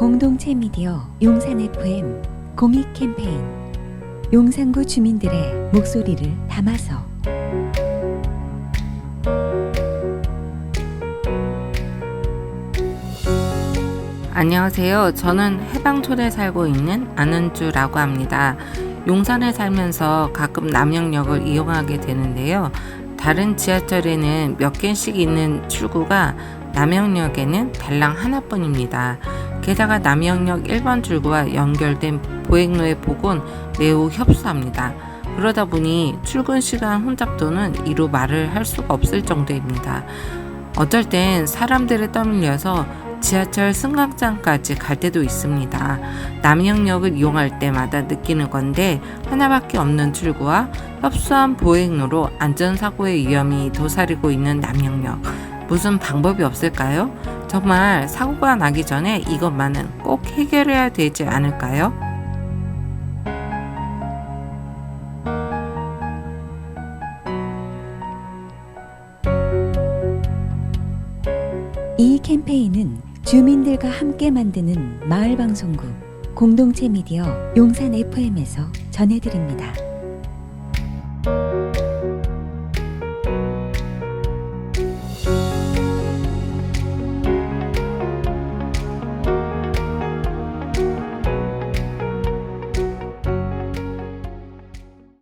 공동체 미디어 용산 FM 공익 캠페인 용산구 주민들의 목소리를 담아서 안녕하세요. 저는 해방촌에 살고 있는 안은주라고 합니다. 용산에 살면서 가끔 남영역을 이용하게 되는데요. 다른 지하철에는 몇 개씩 있는 출구가 남영역에는 달랑 하나뿐입니다. 게다가 남영역 1번 출구와 연결된 보행로의 폭은 매우 협소합니다. 그러다 보니 출근 시간 혼잡도는 이루 말을 할 수가 없을 정도입니다. 어쩔 땐 사람들에 떠밀려서 지하철 승강장까지 갈 때도 있습니다. 남영역을 이용할 때마다 느끼는 건데 하나밖에 없는 출구와 협소한 보행로로 안전사고의 위험이 도사리고 있는 남영역. 무슨 방법이 없을까요? 정말 사고가 나기 전에 이것만은 꼭 해결해야 되지 않을까요? 이 캠페인은 주민들과 함께 만드는 마을 방송국 공동체 미디어 용산 FM에서 전해드립니다.